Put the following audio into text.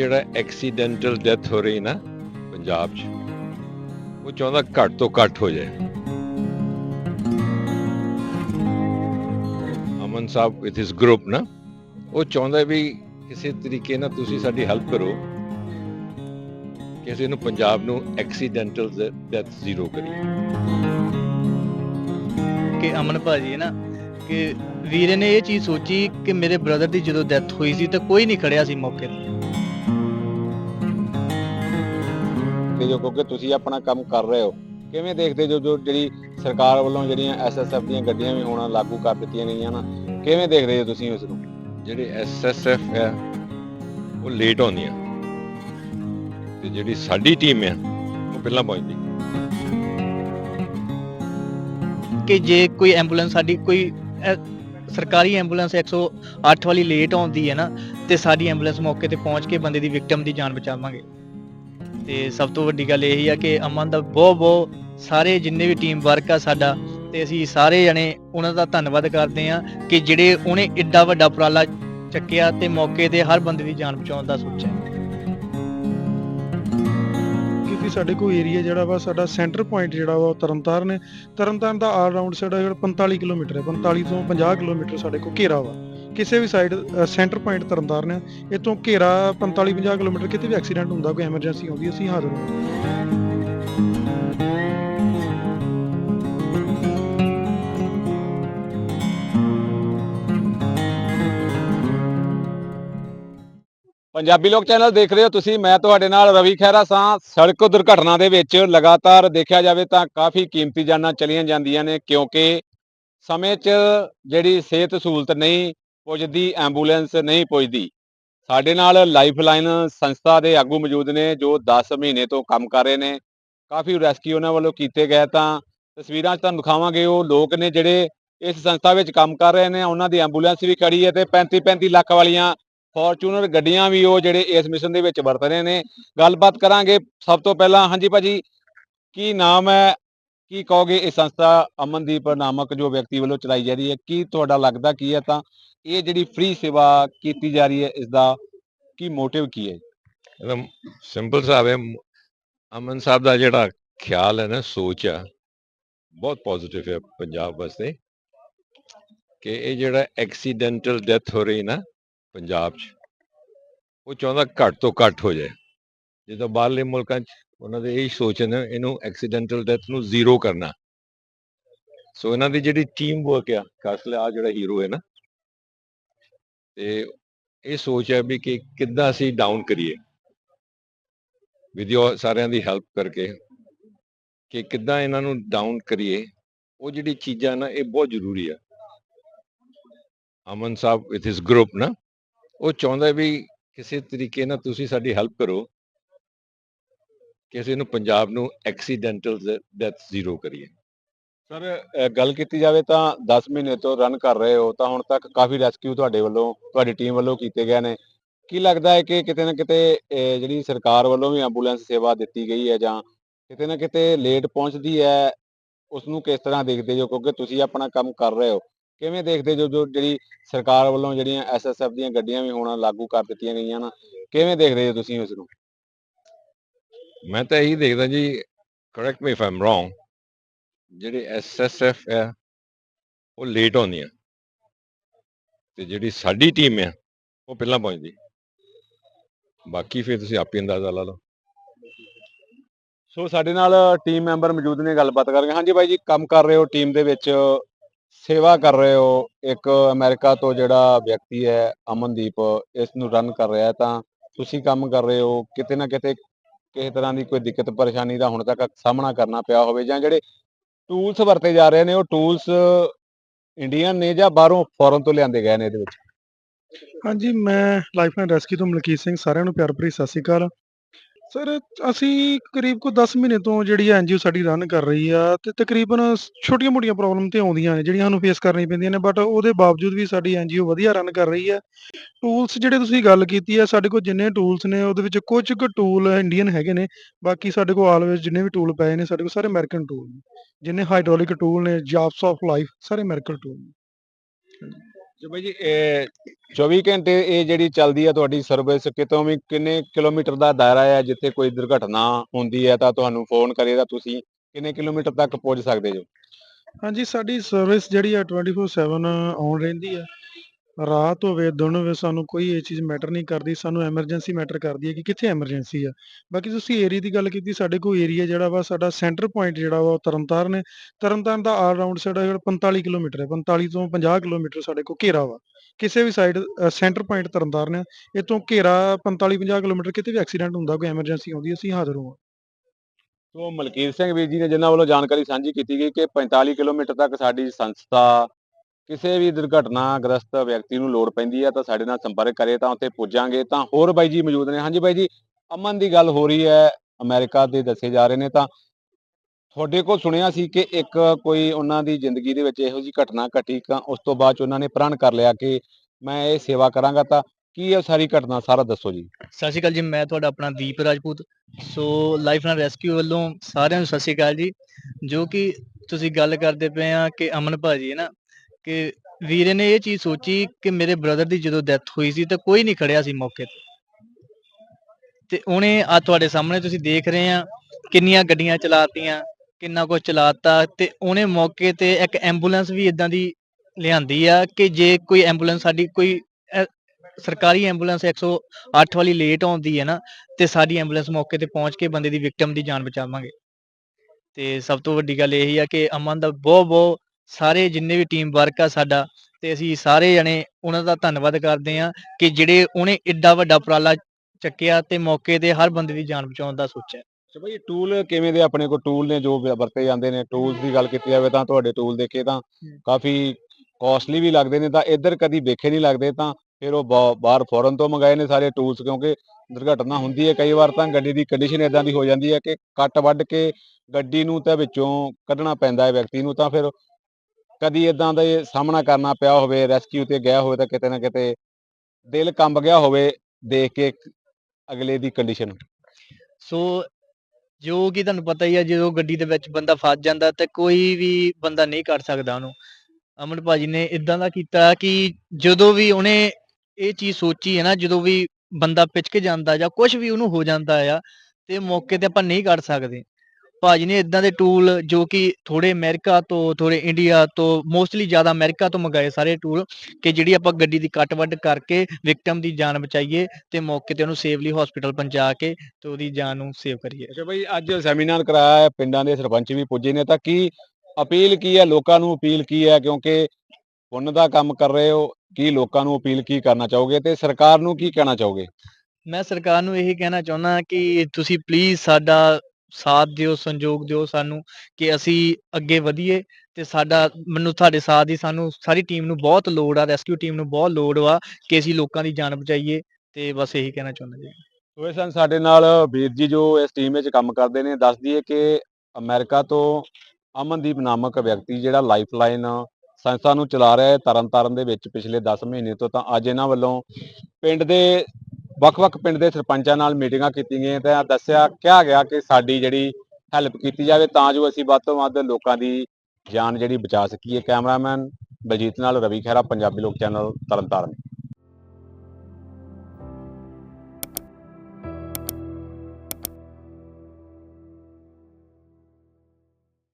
ਜਿਹੜਾ accidental death ਹੋ ਰਹੀ ਨਾ ਪੰਜਾਬ 'ਚ, ਉਹ ਚਾਹੁੰਦਾ ਘੱਟ ਤੋਂ ਘੱਟ ਹੋ ਜਾਏ। Aman Sahib with his group ਨਾ, ਉਹ ਚਾਹੁੰਦਾ ਵੀ ਕਿਸੇ ਤਰੀਕੇ ਨਾਲ ਤੁਸੀਂ ਸਾਡੀ ਹੈਲਪ ਕਰੋ, ਕਿਸੇ ਨੂੰ ਪੰਜਾਬ ਨੂੰ ਐਕਸੀਡੈਂਟਲ ਡੈਥ ਜ਼ੀਰੋ ਕਰੀਏ। ਕਿ ਅਮਨ ਭਾਜੀ ਨਾ, ਕਿ ਵੀਰੇ ਨੇ ਇਹ ਚੀਜ਼ ਸੋਚੀ ਕਿ ਮੇਰੇ ਬ੍ਰਦਰ ਦੀ ਜਦੋਂ ਡੈਥ ਹੋਈ ਸੀ ਤਾਂ ਕੋਈ ਨਹੀਂ ਖੜਿਆ ਸੀ ਮੌਕੇ ਤੇ। ਦੇਖਦੇ ਜੋ ਕਿਉਂਕਿ ਤੁਸੀਂ ਆਪਣਾ ਕੰਮ ਕਰ ਰਹੇ ਹੋ। ਕਿਵੇਂ ਦੇਖਦੇ ਜੋ ਜੋ ਜਿਹੜੀ ਸਰਕਾਰ ਵੱਲੋਂ ਜਿਹੜੀਆਂ ਐਸਐਸਐਫ ਦੀਆਂ ਗੱਡੀਆਂ ਵੀ ਹੁਣ ਲਾਗੂ ਕਰ ਦਿੱਤੀਆਂ ਗਈਆਂ ਨਾ ਕਿਵੇਂ ਦੇਖਦੇ ਹੋ ਤੁਸੀਂ ਉਸ ਨੂੰ? ਜਿਹੜੇ ਐਸਐਸਐਫ ਹੈ ਉਹ ਲੇਟ ਆਉਂਦੀਆਂ। ਤੇ ਜਿਹੜੀ ਸਾਡੀ ਟੀਮ ਹੈ ਉਹ ਪਹਿਲਾਂ ਪਹੁੰਚਦੀ। ਕਿ ਜੇ ਕੋਈ ਐਂਬੂਲੈਂਸ ਸਾਡੀ ਕੋਈ ਸਰਕਾਰੀ ਐਂਬੂਲੈਂਸ 108 ਵਾਲੀ ਲੇਟ ਆਉਂਦੀ ਹੈ ਨਾ ਤੇ ਸਾਡੀ ਐਂਬੂਲੈਂਸ ਮੌਕੇ ਤੇ ਪਹੁੰਚ ਕੇ ਬੰਦੇ ਦੀ ਵਿਕਟਮ ਦੀ ਜਾਨ ਬਚਾਵਾਂਗੇ। ਤੇ ਸਭ ਤੋਂ ਵੱਡੀ ਗੱਲ ਇਹ ਹੀ ਆ ਕਿ ਅਮਨ ਦਾ ਬਹੁਤ ਬਹੁਤ ਸਾਰੇ ਜਿੰਨੇ ਵੀ ਟੀਮ ਵਰਕ ਆ ਸਾਡਾ, ਤੇ ਅਸੀਂ ਸਾਰੇ ਜਣੇ ਉਹਨਾਂ ਦਾ ਧੰਨਵਾਦ ਕਰਦੇ ਆ ਕਿ ਜਿਹੜੇ ਉਹਨੇ ਏਡਾ ਵੱਡਾ ਉਪਰਾਲਾ ਚੱਕਿਆ ਤੇ ਮੌਕੇ ਤੇ ਹਰ ਬੰਦੇ ਦੀ ਜਾਨ ਬਚਾਉਣ ਦਾ ਸੋਚਿਆ। ਕਿਉਂਕਿ ਸਾਡੇ ਕੋਲ ਏਰੀਆ ਜਿਹੜਾ ਵਾ, ਸਾਡਾ ਸੈਂਟਰ ਪੁਆਇੰਟ ਜਿਹੜਾ ਵਾ ਉਹ ਤਰਨਤਾਰਨ ਹੈ। ਤਰਨਤਾਰਨ ਦਾ ਆਲ ਰਾਊਂਡ ਸਾਡਾ ਜਿਹੜਾ 45 ਕਿਲੋਮੀਟਰ ਹੈ 45 ਤੋਂ 50 ਕਿਲੋਮੀਟਰ ਸਾਡੇ ਕੋਲ ਘੇਰਾ ਵਾ। ਕਿਸੇ ਵੀ ਸਾਈਡ ਸੈਂਟਰ ਪੁਆਇੰਟ ਤਰਨਤਾਰਨ ਹੈ ਇਤੋਂ ਘੇਰਾ 45 50 ਕਿਲੋਮੀਟਰ ਕਿਤੇ ਵੀ ਐਕਸੀਡੈਂਟ ਹੁੰਦਾ, ਕੋਈ ਐਮਰਜੈਂਸੀ ਆਉਂਦੀ, ਅਸੀਂ ਹਾਜ਼ਰ ਪੰਜਾਬੀ ਲੋਕ ਚੈਨਲ ਦੇਖ ਰਹੇ ਹੋ ਤੁਸੀਂ, ਮੈਂ ਤੁਹਾਡੇ ਨਾਲ ਰਵੀ ਖਹਿਰਾ ਸਾਂ। ਸੜਕ ਦੁਰਘਟਨਾ ਦੇ ਵਿੱਚ ਲਗਾਤਾਰ ਦੇਖਿਆ ਜਾਵੇ ਤਾਂ ਕਾਫੀ ਕੀਮਤੀ ਜਾਨਾਂ ਚਲੀਆਂ ਜਾਂਦੀਆਂ ਨੇ, ਕਿਉਂਕਿ ਸਮੇਂ 'ਚ ਜਿਹੜੀ ਸਿਹਤ ਸਹੂਲਤ ਨਹੀਂ ਪੁੱਜਦੀ, ਐਂਬੂਲੈਂਸ ਨਹੀਂ ਪੁੱਜਦੀ। ਸਾਡੇ ਨਾਲ ਲਾਈਫਲਾਈਨ ਸੰਸਥਾ ਦੇ ਆਗੂ ਮੌਜੂਦ ਨੇ, ਜੋ 10 ਮਹੀਨੇ ਤੋਂ ਕੰਮ ਕਰ ਰਹੇ ਨੇ। ਕਾਫੀ ਰੈਸਕਿਊ ਉਹਨਾਂ ਵੱਲੋਂ ਕੀਤੇ ਗਏ ਤਾਂ ਤਸਵੀਰਾਂ 'ਚ ਤੁਹਾਨੂੰ ਦਿਖਾਵਾਂਗੇ ਉਹ ਲੋਕ ਨੇ ਜਿਹੜੇ ਇਸ ਸੰਸਥਾ ਵਿੱਚ ਕੰਮ ਕਰ ਰਹੇ ਨੇ, ਉਹਨਾਂ ਦੀ ਐਂਬੂਲੈਂਸ ਵੀ ਖੜੀ ਹੈ ਤੇ 35 35 ਲੱਖ ਵਾਲੀਆਂ ਫੋਰਚੂਨਰ ਗੱਡੀਆਂ ਵੀ ਉਹ ਜਿਹੜੇ ਇਸ ਮਿਸ਼ਨ ਦੇ ਵਿੱਚ ਵਰਤ ਰਹੇ ਨੇ। ਗੱਲਬਾਤ ਕਰਾਂਗੇ ਸਭ ਤੋਂ ਪਹਿਲਾਂ, ਹਾਂਜੀ ਭਾਜੀ, ਕੀ ਨਾਮ ਹੈ? ਕੀ ਕਹੋਗੇ ਇਹ ਸੰਸਥਾ ਅਮਨਦੀਪ ਨਾਮਕ ਜੋ ਵਿਅਕਤੀ ਵੱਲੋਂ ਚਲਾਈ ਜਾ ਰਹੀ ਹੈ? ਕੀ ਤੁਹਾਡਾ ਲੱਗਦਾ ਕੀ ਹੈ ਤਾਂ ਇਹ ਜਿਹੜੀ ਫ੍ਰੀ ਸੇਵਾ ਕੀਤੀ ਜਾ ਰਹੀ ਹੈ ਇਸ ਦਾ ਕੀ ਮੋਟਿਵ ਕੀ ਹੈ ਇਹਦਾ ਸਿੰਪਲ ਸਾਹਿਬ ਹੈ, ਅਮਨ ਸਾਹਿਬ ਦਾ ਜਿਹੜਾ ਖਿਆਲ ਹੈ ਨਾ, ਸੋਚ ਆ, ਬਹੁਤ ਪੋਜ਼ਿਟਿਵ ਹੈ ਪੰਜਾਬ ਵਾਸਤੇ ਕਿ ਇਹ ਜਿਹੜਾ ਐਕਸੀਡੈਂਟਲ ਡੈਥ ਹੋ ਰਹੀ ਨਾ ਪੰਜਾਬ 'ਚ, ਉਹ ਚਾਹੁੰਦਾ ਘੱਟ ਤੋਂ ਘੱਟ ਹੋ ਜਾਏ। ਜਦੋਂ ਬਾਹਰਲੇ ਮੁਲਕਾਂ 'ਚ ਉਹਨਾਂ ਦੇ ਇਹੀ ਸੋਚ ਹੈ ਇਹਨੂੰ ਐਕਸੀਡੈਂਟਲ ਡੈਥ ਨੂੰ ਜ਼ੀਰੋ ਕਰਨਾ। ਸੋ ਇਹਨਾਂ ਦੀ ਜਿਹੜੀ ਟੀਮ ਵਰਕ ਆ, ਖਾਸ ਕਰ ਆ ਜਿਹੜਾ ਹੀਰੋ ਹੈ ਨਾ ਤੇ ਇਹ ਸੋਚ ਹੈ ਵੀ ਕਿ ਕਿੱਦਾਂ ਅਸੀਂ ਡਾਊਨ ਕਰੀਏ। ਵਿਦਿਓ ਸਾਰਿਆਂ ਦੀ ਹੈਲਪ ਕਰਕੇ ਕਿ ਕਿੱਦਾਂ ਇਹਨਾਂ ਨੂੰ ਡਾਊਨ ਕਰੀਏ, ਉਹ ਜਿਹੜੀ ਚੀਜ਼ਾਂ ਨਾ, ਇਹ ਬਹੁਤ ਜ਼ਰੂਰੀ ਆ। Aman Sahib with his group ਨਾ, ਉਹ ਚਾਹੁੰਦਾ ਵੀ ਕਿਸੇ ਤਰੀਕੇ ਨਾਲ ਤੁਸੀਂ ਸਾਡੀ ਹੈਲਪ ਕਰੋ ਕਿਸੇ ਨੂੰ ਪੰਜਾਬ ਨੂੰ ਐਕਸੀਡੈਂਟਲ ਡੈਥ ਜ਼ੀਰੋ ਕਰੀਏ। ਸਰ ਗੱਲ ਕੀਤੀ ਜਾਵੇ ਤਾਂ 10 ਮਹੀਨੇ ਤੋਂ ਰਨ ਕਰ ਰਹੇ ਹੋ, ਤਾਂ ਹੁਣ ਤੱਕ ਕਾਫੀ ਰੈਸਕਿਊ ਤੁਹਾਡੇ ਵੱਲੋਂ, ਤੁਹਾਡੀ ਟੀਮ ਵੱਲੋਂ ਕੀਤੇ ਗਏ ਨੇ। ਕੀ ਲੱਗਦਾ ਹੈ ਕਿ ਕਿਤੇ ਨਾ ਕਿਤੇ ਜਿਹੜੀ ਸਰਕਾਰ ਵੱਲੋਂ ਵੀ ਐਂਬੂਲੈਂਸ ਸੇਵਾ ਦਿੱਤੀ ਗਈ ਹੈ ਜਾਂ ਕਿਤੇ ਨਾ ਕਿਤੇ ਲੇਟ ਪਹੁੰਚਦੀ ਹੈ ਉਸ ਨੂੰ ਕਿਸ ਤਰ੍ਹਾਂ ਦੇਖਦੇ ਜੋ? ਕਿਉਂਕਿ ਤੁਸੀਂ ਆਪਣਾ ਕੰਮ ਕਰ ਰਹੇ ਹੋ। ਕਿਵੇਂ ਦੇਖਦੇ ਜੋ ਜੋ ਜਿਹੜੀ ਸਰਕਾਰ ਵੱਲੋਂ ਜਿਹੜੀਆਂ ਐਸਐਸਐਫ ਦੀਆਂ ਗੱਡੀਆਂ ਵੀ ਹੁਣ ਲਾਗੂ ਕਰ ਦਿੱਤੀਆਂ ਗਈਆਂ ਨਾ, ਕਿਵੇਂ ਦੇਖਦੇ ਹੋ ਤੁਸੀਂ ਉਸ ਨੂੰ ਮੈਂ ਤਾਂ ਇਹੀ ਦੇਖਦਾ ਜੀ correct me if I'm wrong ਜਿਹੜੇ ਐਸਐਸਐਫ ਹੈ ਉਹ ਲੇਟ ਆਉਂਦੀਆਂ ਤੇ ਜਿਹੜੀ ਸਾਡੀ ਟੀਮ ਹੈ ਉਹ ਪਹਿਲਾਂ ਪਹੁੰਚਦੀ। ਬਾਕੀ ਫਿਰ ਤੁਸੀਂ ਆਪੇ ਅੰਦਾਜ਼ਾ ਲਾ ਲਓ। ਸੋ ਸਾਡੇ ਨਾਲ ਟੀਮ ਮੈਂਬਰ ਮੌਜੂਦ ਨੇ, ਗੱਲਬਾਤ ਕਰਾਂਗੇ ਹਾਂਜੀ ਬਾਈ ਜੀ, ਕੰਮ ਕਰ ਰਹੇ ਹੋ ਟੀਮ ਦੇ ਵਿੱਚ, ਸੇਵਾ ਕਰ ਰਹੇ ਹੋ। ਇੱਕ ਅਮਰੀਕਾ ਤੋਂ ਜਿਹੜਾ ਵਿਅਕਤੀ ਹੈ, ਅਮਨਦੀਪ ਇਸ ਨੂੰ ਰਨ ਕਰ ਰਿਹਾ ਤਾਂ ਤੁਸੀਂ ਕੰਮ ਕਰ ਰਹੇ ਹੋ, ਕਿਤੇ ਨਾ ਕਿਤੇ ਕਿਸੇ ਤਰ੍ਹਾਂ ਦੀ ਕੋਈ ਦਿੱਕਤ, ਪਰੇਸ਼ਾਨੀ ਦਾ ਹੁਣ ਤੱਕ ਸਾਹਮਣਾ ਕਰਨਾ ਪਿਆ ਹੋਵੇ ਜਾਂ ਜਿਹੜੇ ਟੂਲਸ ਵਰਤੇ ਜਾ ਰਹੇ ਨੇ, ਉਹ ਟੂਲਸ ਇੰਡੀਅਨ ਨੇ ਜਾਂ ਬਾਹਰੋਂ ਫੋਰਨ ਤੋਂ ਲਿਆਂਦੇ ਗਏ ਨੇ ਇਹਦੇ ਵਿੱਚ? ਹਾਂਜੀ, ਮੈਂ ਲਾਈਫ ਐਂਡ ਰੈਸਕਿਊ ਤੋਂ ਮਲਕੀਤ ਸਿੰਘ ਸਾਰਿਆਂ ਨੂੰ ਪਿਆਰ ਭਰੀ ਸਤਿ ਸ਼੍ਰੀ ਅਕਾਲ। ਸਰ, ਅਸੀਂ ਕਰੀਬ ਕੋ 10 ਮਹੀਨੇ ਤੋਂ ਜਿਹੜੀ ਐਨਜੀਓ ਸਾਡੀ ਰਨ ਕਰ ਰਹੀ ਆ ਤੇ ਤਕਰੀਬਨ ਛੋਟੀਆਂ-ਮੋਟੀਆਂ ਪ੍ਰੋਬਲਮ ਤੇ ਆਉਂਦੀਆਂ ਨੇ, ਜਿਹੜੀਆਂ ਸਾਨੂੰ ਫੇਸ ਕਰਨੀ ਪੈਂਦੀਆਂ ਨੇ ਬਟ ਉਹਦੇ ਬਾਵਜੂਦ ਵੀ ਸਾਡੀ ਐਨਜੀਓ ਵਧੀਆ ਰਨ ਕਰ ਰਹੀ ਹੈ ਟੂਲਸ ਜਿਹੜੇ ਤੁਸੀਂ ਗੱਲ ਕੀਤੀ ਹੈ ਸਾਡੇ ਕੋਲ ਜਿੰਨੇ ਟੂਲਸ ਨੇ, ਉਹਦੇ ਵਿੱਚ ਕੁਝ ਕੁ ਟੂਲ ਇੰਡੀਅਨ ਹੈਗੇ ਨੇ, ਬਾਕੀ ਸਾਡੇ ਕੋਲ ਆਲਵੇਜ਼ ਜਿੰਨੇ ਵੀ ਟੂਲ ਪਏ ਨੇ, ਸਾਡੇ ਕੋਲ ਸਾਰੇ ਅਮਰੀਕਨ ਟੂਲ ਨੇ, ਜਿੰਨੇ ਹਾਈਡ੍ਰੋਲਿਕ ਟੂਲ ਨੇ ਜਾਬਸ ਆਫ ਲਾਈਫ ਸਾਰੇ ਅਮਰੀਕਨ ਟੂਲ ਨੇ। ਜੀ ਬਾਈ ਜੀ, ਇਹ 24 ਘੰਟੇ ਇਹ ਜਿਹੜੀ ਚੱਲਦੀ ਆ ਤੁਹਾਡੀ ਸਰਵਿਸ ਕਿਤੋਂ ਵੀ ਕਿੰਨੇ ਕਿਲੋਮੀਟਰ ਦਾ ਦਾਇਰਾ ਹੈ ਜਿੱਥੇ ਕੋਈ ਦੁਰਘਟਨਾ ਹੁੰਦੀ ਹੈ ਤਾਂ ਤੁਹਾਨੂੰ ਫੋਨ ਕਰੇ ਤਾਂ ਤੁਸੀਂ ਕਿੰਨੇ ਕਿਲੋਮੀਟਰ ਤੱਕ ਪਹੁੰਚ ਸਕਦੇ ਹੋ ਹਾਂਜੀ, ਸਾਡੀ ਸਰਵਿਸ ਜਿਹੜੀ ਆ 24/7 ਆਨ ਰਹਿੰਦੀ ਆ। ਰਾਤ ਹੋਵੇ ਦਿਨ ਹੋਵੇ ਸਾਨੂੰ ਕੋਈ ਇਹ ਚੀਜ਼ ਮੈਟਰ ਨਹੀਂ ਕਰਦੀ, ਸਾਨੂੰ ਐਮਰਜੈਂਸੀ ਮੈਟਰ ਕਰਦੀ ਹੈ ਕਿ ਕਿੱਥੇ ਐਮਰਜੈਂਸੀ ਆ। ਬਾਕੀ ਤੁਸੀਂ ਏਰੀਆ ਦੀ ਗੱਲ ਕੀਤੀ, ਸਾਡੇ ਕੋਲ ਏਰੀਆ ਜਿਹੜਾ ਵਾ, ਸਾਡਾ ਸੈਂਟਰ ਪੁਆਇੰਟ ਜਿਹੜਾ ਵਾ, ਉਹ ਤਰਨਤਾਰਨ ਹੈ। ਤਰਨਤਾਰਨ ਦਾ ਆਲ ਰਾਊਂਡ ਸਾਡਾ 45 ਕਿਲੋਮੀਟਰ ਹੈ 45 ਤੋਂ 50 ਕਿਲੋਮੀਟਰ ਸਾਡੇ ਕੋਲ ਘੇਰਾ ਵਾ। ਕਿਸੇ ਵੀ ਸਾਈਡ ਸੈਂਟਰ ਪੁਆਇੰਟ ਤਰਨਤਾਰਨ ਹੈ। ਇਹ ਘੇਰਾ 45 50 ਕਿਲੋਮੀਟਰ, ਕਿਤੇ ਵੀ ਐਕਸੀਡੈਂਟ ਹੁੰਦਾ, ਕੋਈ ਐਮਰਜੈਂਸੀ ਆਉਂਦੀ, ਅਸੀਂ ਹਾਜ਼ਰ ਹਾਂ ਸੋ ਮਲਕੀਤ ਸਿੰਘ ਵੀਰ ਜੀ ਨੇ ਜਿਨ੍ਹਾਂ ਵੱਲੋਂ ਜਾਣਕਾਰੀ ਸਾਂਝੀ ਕੀਤੀ ਗਈ ਕਿ 45 ਕਿਲੋਮੀਟਰ ਤੱਕ ਸਾਡੀ ਸੰਸਥਾ ਕਿਸੇ ਵੀ ਦੁਰਘਟਨਾਗ੍ਰਸਤ ਵਿਅਕਤੀ ਨੂੰ ਲੋੜ ਪੈਂਦੀ ਹੈ ਤਾਂ ਸਾਡੇ ਨਾਲ ਸੰਪਰਕ ਕਰੇ, ਤਾਂ ਉੱਥੇ ਪੁੱਜਾਂਗੇ। ਤਾਂ ਹੋਰ ਬਾਈ ਜੀ ਮੌਜੂਦ ਨੇ। ਹਾਂਜੀ ਬਾਈ ਜੀ, ਅਮਨ ਦੀ ਗੱਲ ਹੋ ਰਹੀ ਹੈ ਅਮਰੀਕਾ ਦੇ ਦੱਸੇ ਜਾ ਰਹੇ ਨੇ। ਤਾਂ ਤੁਹਾਡੇ ਕੋਲ ਸੁਣਿਆ ਸੀ ਕਿ ਇੱਕ ਕੋਈ ਉਹਨਾਂ ਦੀ ਜ਼ਿੰਦਗੀ ਦੇ ਵਿੱਚ ਇਹੋ ਜਿਹੀ ਘਟਨਾ ਘਟੀ, ਤਾਂ ਉਸ ਤੋਂ ਬਾਅਦ 'ਚ ਉਹਨਾਂ ਨੇ ਪ੍ਰਣ ਕਰ ਲਿਆ ਕਿ ਮੈਂ ਇਹ ਸੇਵਾ ਕਰਾਂਗਾ। ਤਾਂ ਕੀ ਹੈ ਸਾਰੀ ਘਟਨਾ, ਸਾਰਾ ਦੱਸੋ ਜੀ। ਸਤਿ ਸ਼੍ਰੀ ਅਕਾਲ ਜੀ, ਮੈਂ ਤੁਹਾਡਾ ਆਪਣਾ ਦੀਪ ਰਾਜਪੂਤ। ਸੋ ਲਾਈਫ ਨਾਲ ਰੈਸਕਿਊ ਵੱਲੋਂ ਸਾਰਿਆਂ ਨੂੰ ਸਤਿ ਸ਼੍ਰੀ ਅਕਾਲ ਜੀ। ਜੋ ਕਿ ਤੁਸੀਂ ਗੱਲ ਕਰਦੇ ਪਏ ਆ ਕਿ ਅਮਨ ਭਾਜੀ ਹੈ ਨਾ ਕਿ ਵੀਰੇ ਨੇ ਇਹ ਚੀਜ਼ ਸੋਚੀ ਕਿ ਮੇਰੇ ਬ੍ਰਦਰ ਦੀ ਜਦੋਂ ਡੈਥ ਹੋਈ ਸੀ ਤਾਂ ਕੋਈ ਨਹੀਂ ਖੜਿਆ ਸੀ ਮੌਕੇ ਤੇ। ਤੇ ਉਹਨੇ ਆ ਤੁਹਾਡੇ ਸਾਹਮਣੇ ਤੁਸੀਂ ਦੇਖ ਰਹੇ ਆ ਕਿੰਨੀਆਂ ਗੱਡੀਆਂ ਚਲਾਤੀਆਂ ਕਿੰਨਾ ਕੁਝ ਚਲਾਤਾ ਤੇ ਉਹਨੇ ਮੌਕੇ ਤੇ ਇੱਕ ਐਂਬੂਲੈਂਸ ਵੀ ਇਦਾਂ ਦੀ ਲਿਆਂਦੀ ਆ ਕਿ ਜੇ ਕੋਈ ਐਂਬੂਲੈਂਸ ਸਾਡੀ ਕੋਈ ਅਹ, ਸਰਕਾਰੀ ਐਂਬੂਲੈਂਸ 108 ਵਾਲੀ ਲੇਟ ਆਉਂਦੀ ਹੈ ਨਾ ਤੇ ਸਾਡੀ ਐਂਬੂਲੈਂਸ ਮੌਕੇ ਤੇ ਪਹੁੰਚ ਕੇ ਬੰਦੇ ਦੀ ਵਿਕਟਮ ਦੀ ਜਾਨ ਬਚਾਵਾਂਗੇ। ਤੇ ਸਭ ਤੋਂ ਵੱਡੀ ਗੱਲ ਇਹ ਆ ਕਿ ਅਮਨ ਦਾ ਬਹੁਤ ਬਹੁਤ ਸਾਰੇ ਜਿੰਨੇ ਵੀ ਟੀਮ ਵਰਕ ਆ ਸਾਡਾ ਤੇ ਅਸੀਂ ਸਾਰੇ ਜਣੇ ਉਹਨਾਂ ਦਾ ਧੰਨਵਾਦ ਕਰਦੇ ਆ ਕਿ ਜਿਹੜੇ ਉਹਨੇ ਏਡਾ ਵੱਡਾ ਉਪਰਾਲਾ ਚੱਕਿਆ ਤੇ ਮੌਕੇ ਤੇ ਹਰ ਬੰਦੇ ਦੀ ਜਾਨ ਬਚਾਉਣ ਦਾ ਸੋਚਿਆ। ਅੱਛਾ ਭਾਈ ਟੂਲ ਕਿਵੇਂ ਦੇ ਆਪਣੇ ਕੋਲ ਟੂਲ ਨੇ ਜੋ ਵਰਤੇ ਜਾਂਦੇ ਨੇ? ਟੂਲਸ ਦੀ ਗੱਲ ਕੀਤੀ ਜਾਵੇ ਤਾਂ ਤੁਹਾਡੇ ਟੂਲ ਦੇਖੇ ਤਾਂ ਕਾਫੀ ਕਾਸਟਲੀ ਵੀ ਲੱਗਦੇ ਨੇ ਤਾਂ ਇੱਧਰ ਕਦੀ ਵੇਖੇ ਨਹੀਂ ਲੱਗਦੇ ਤਾਂ ਫਿਰ ਉਹ ਬਾਹਰ ਫੋਰਨ ਤੋਂ ਮੰਗਾਏ ਨੇ ਸਾਰੇ ਟੂਲਸ ਕਿਉਂਕਿ ਦੁਰਘਟਨਾ ਹੁੰਦੀ ਹੈ ਕਈ ਵਾਰ ਤਾਂ ਗੱਡੀ ਦੀ ਕੰਡੀਸ਼ਨ ਇਦਾਂ ਦੀ ਹੋ ਜਾਂਦੀ ਹੈ ਕਿ ਕੱਟ ਵੱਢ ਕੇ ਗੱਡੀ ਨੂੰ ਤਾਂ ਵਿੱਚੋਂ ਕੱਢਣਾ ਪੈਂਦਾ ਹੈ ਵਿਅਕਤੀ ਨੂੰ ਤਾਂ ਫਿਰ ਕਦੀ ਇਦਾਂ ਦਾ ਸਾਹਮਣਾ ਕਰਨਾ ਪਿਆ ਹੋਵੇ ਰੈਸਕਿਊ ਤੇ ਗਿਆ ਹੋਵੇ ਤਾਂ ਕਿਤੇ ਨਾ ਕਿਤੇ ਦਿਲ ਕੰਬ ਗਿਆ ਹੋਵੇ ਦੇਖ ਕੇ ਅਗਲੇ ਦੀ ਕੰਡੀਸ਼ਨ ਸੋ ਜੋ ਕਿ ਤੁਹਾਨੂੰ ਪਤਾ ਹੀ ਆ, ਜਦੋਂ ਗੱਡੀ ਦੇ ਵਿੱਚ ਬੰਦਾ ਫਸ ਜਾਂਦਾ ਤੇ ਕੋਈ ਵੀ ਬੰਦਾ ਨਹੀਂ ਕੱਢ ਸਕਦਾ ਉਹਨੂੰ। ਅਮਨ ਭਾਜੀ ਨੇ ਇਦਾਂ ਦਾ ਕੀਤਾ ਕਿ ਜਦੋਂ ਵੀ ਉਹਨੇ ਇਹ ਚੀਜ਼ ਸੋਚੀ ਹੈ ਨਾ, ਜਦੋਂ ਵੀ ਬੰਦਾ ਪਿਚਕ ਜਾਂਦਾ ਜਾਂ ਕੁਝ ਵੀ ਉਹਨੂੰ ਹੋ ਜਾਂਦਾ ਆ, ਤੇ ਮੌਕੇ ਤੇ ਆਪਾਂ ਨਹੀਂ ਕੱਢ ਸਕਦੇ। ਭਾਜੀ ਨੇ ਇਦਾਂ ਦੇ ਟੂਲ ਜੋ ਕਿ ਥੋੜੇ ਅਮਰੀਕਾ ਤੋਂ ਥੋੜੇ ਇੰਡੀਆ ਤੋਂ ਮੋਸਟਲੀ ਜ਼ਿਆਦਾ ਅਮਰੀਕਾ ਤੋਂ ਮੰਗਾਏ ਸਾਰੇ ਟੂਲ ਕਿ ਜਿਹੜੀ ਆਪਾਂ ਗੱਡੀ ਦੀ ਕੱਟ ਵੱਢ ਕਰਕੇ ਵਿਕਟਮ ਦੀ ਜਾਨ ਬਚਾਈਏ ਤੇ ਮੌਕੇ ਤੇ ਉਹਨੂੰ ਸੇਫਲੀ ਹਸਪੀਟਲ ਪਹੁੰਚਾ ਕੇ ਤੇ ਉਹਦੀ ਜਾਨ ਨੂੰ ਸੇਵ ਕਰੀਏ। ਅੱਛਾ ਭਾਈ ਅੱਜ ਸੈਮੀਨਾਰ ਕਰਾਇਆ ਹੈ ਪਿੰਡਾਂ ਦੇ ਸਰਪੰਚ ਵੀ ਪੁੱਜੇ ਨੇ ਤਾਂ ਕੀ ਅਪੀਲ ਕੀ ਹੈ? ਲੋਕਾਂ ਨੂੰ ਅਪੀਲ ਕੀ ਹੈ? ਕਿਉਂਕਿ ਪੁੰਨ ਦਾ ਕੰਮ ਕਰ ਰਹੇ ਹੋ ਕੀ ਲੋਕਾਂ ਨੂੰ ਅਪੀਲ ਕੀ ਕਰਨਾ ਚਾਹੋਗੇ ਤੇ ਸਰਕਾਰ ਨੂੰ ਕੀ ਕਹਿਣਾ ਚਾਹੋਗੇ? ਮੈਂ ਸਰਕਾਰ ਨੂੰ ਇਹੀ ਕਹਿਣਾ ਚਾਹੁੰਦਾ ਕਿ ਤੁਸੀਂ ਪਲੀਜ਼ ਸਾਡਾ ਸਾਥ ਦਿਓ ਸੰਯੋਗ ਦਿਓ ਸਾਨੂੰ ਕਿ ਅਸੀਂ ਅੱਗੇ ਵਧੀਏ ਤੇ ਸਾਡਾ, ਮੈਨੂੰ ਤੁਹਾਡੇ ਸਾਥ ਦੀ ਸਾਨੂੰ ਸਾਰੀ ਟੀਮ ਨੂੰ ਬਹੁਤ ਲੋੜ ਆ ਰੈਸਕਿਊ ਟੀਮ ਨੂੰ ਬਹੁਤ ਲੋੜ ਆ ਕਿ ਅਸੀਂ ਲੋਕਾਂ ਦੀ ਜਾਨ ਬਚਾਈਏ ਤੇ ਬਸ ਇਹੀ ਕਹਿਣਾ ਚਾਹੁੰਦਾ ਜੀ ਹੋਏ ਸਨ ਸਾਡੇ ਨਾਲ ਵੀਰ ਜੀ ਜੋ ਇਸ ਟੀਮ ਵਿੱਚ ਕੰਮ ਕਰਦੇ ਨੇ, ਦੱਸ ਦਈਏ ਕਿ ਅਮਰੀਕਾ ਤੋਂ ਅਮਨਦੀਪ ਨਾਮਕ ਵਿਅਕਤੀ ਜਿਹੜਾ ਲਾਈਫਲਾਈਨ ਸੰਸਥਾ ਨੂੰ ਚਲਾ ਰਿਹਾ ਹੈ ਤਰਨਤਾਰਨ ਦੇ ਵਿੱਚ ਪਿਛਲੇ 10 ਮਹੀਨੇ ਤੋਂ ਤਾਂ ਅੱਜ ਇਹਨਾਂ ਵੱਲੋਂ ਪਿੰਡ ਦੇ ਵੱਖ-ਵੱਖ ਪਿੰਡ ਦੇ ਸਰਪੰਚਾਂ ਨਾਲ ਮੀਟਿੰਗਾਂ ਕੀਤੀਆਂ ਗਈਆਂ ਤੇ ਦੱਸਿਆ, ਕਿਹਾ ਗਿਆ ਕਿ ਸਾਡੀ ਜਿਹੜੀ ਹੈਲਪ ਕੀਤੀ ਜਾਵੇ ਤਾਂ ਜੋ ਅਸੀਂ ਵੱਧ ਤੋਂ ਵੱਧ ਲੋਕਾਂ ਦੀ ਜਾਨ ਜਿਹੜੀ ਬਚਾ ਸਕੀਏ। ਕੈਮਰਾਮੈਨ ਬਲਜੀਤ ਨਾਲ ਰਵੀ ਖਹਿਰਾ, ਪੰਜਾਬੀ ਲੋਕ ਚੈਨਲ ਤਰਨਤਾਰਨ।